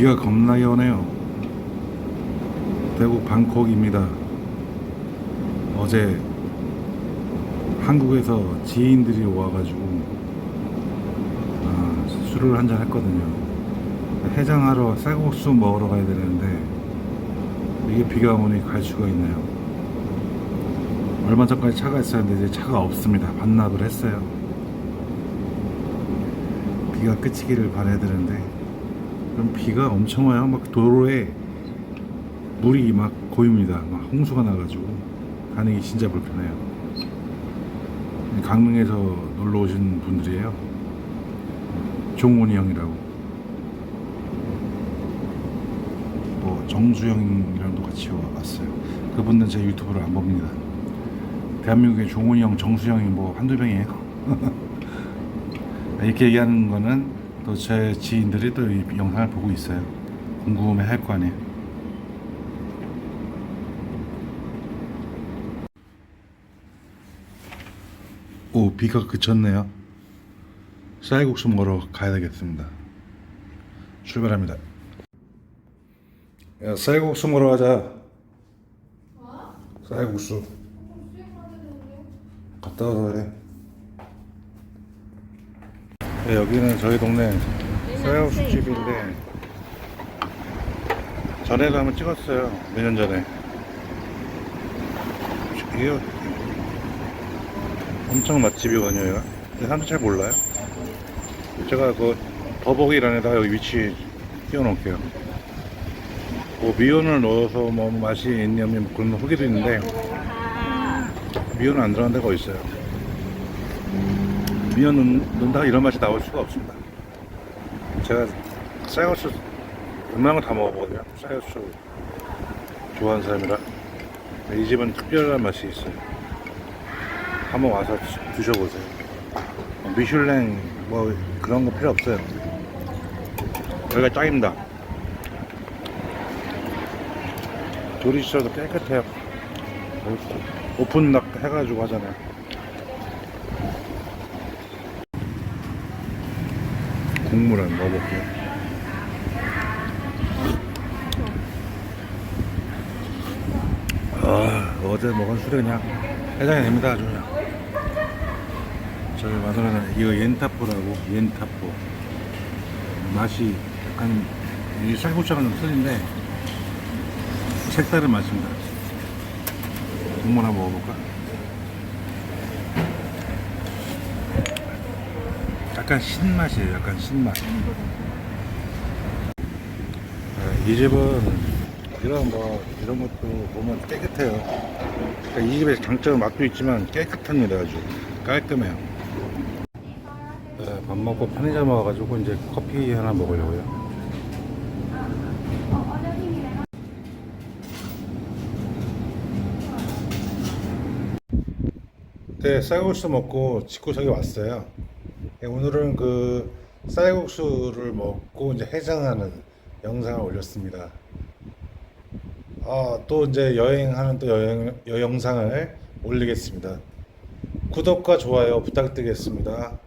비가 겁나게 오네요. 대구 방콕입니다. 어제 한국에서 지인들이 와가지고 아, 술을 한잔 했거든요. 해장하러 쌀국수 먹으러 가야 되는데 이게 비가 오니 갈 수가 있나요? 얼마 전까지 차가 있었는데 이제 차가 없습니다. 반납을 했어요. 비가 그치기를 바라야 되는데 그럼 비가 엄청 와요. 막 도로에 물이 막 고입니다. 막 홍수가 나가지고 가는 게 진짜 불편해요. 강릉에서 놀러 오신 분들이에요. 종훈이 형이라고. 뭐 정수영이랑도 같이 왔어요. 그분은 제 유튜브를 안 봅니다. 대한민국의 종훈이 형, 정수영이 뭐 한두 명이에요. 이렇게 얘기하는 거는 또 제 지인들이 또 이 영상을 보고 있어요. 궁금해 할 거 아니에요. 오, 비가 그쳤네요. 쌀국수 먹으러 가야 되겠습니다. 출발합니다. 야, 쌀국수 먹으러 가자. 쌀국수. 갔다 와서 해. 네, 여기는 저희 동네 쌀국수 집인데 전에도 한번 찍었어요. 몇 년 전에. 이게 엄청 맛집이거든요. 근데 사람들 잘 몰라요. 제가 그 더보기란에다가 여기 위치 띄워놓을게요. 뭐 미온을 넣어서 뭐 맛이 있냐 면 그런 후기도 있는데 미온은 안 들어간 데가 있어요. 넣- 넣는다가 이런 맛이 나올 수가 없습니다. 제가 쌀국수 웬만한 거다 먹어보거든요. 쌀국수 좋아하는 사람이라 이 집은 특별한 맛이 있어요. 한번 와서 드- 드셔보세요. 미슐랭 뭐 그런 거 필요 없어요. 여기가 짱입니다. 조리시설도 깨끗해요. 오픈 락 해가지고 하잖아요. 국물 한 넣어볼게요. 아, 어제 먹은 술이 그냥 해장이 됩니다. 아주 그냥. 저희 마누라는 이거 옌타포라고 옌타포 맛이 약간 이 쌀국수랑 좀 틀린데 색다른 맛입니다. 국물 한번 먹어볼까? 약간 신맛이에요. 약간 신맛. 네, 이 집은 이런 뭐 이런 것도 보면 깨끗해요. 그러니까 이 집의 장점은 맛도 있지만 깨끗합니다. 아주 깔끔해요. 네, 밥 먹고 편의점 와가지고 이제 커피 하나 먹으려고요. 네, 쌀국수 먹고 집구석에 왔어요. 네, 오늘은 그 쌀국수를 먹고 이제 해장하는 영상을 올렸습니다. 아, 또 이제 여행하는 또 여행, 여영상을 올리겠습니다. 구독과 좋아요 부탁드리겠습니다.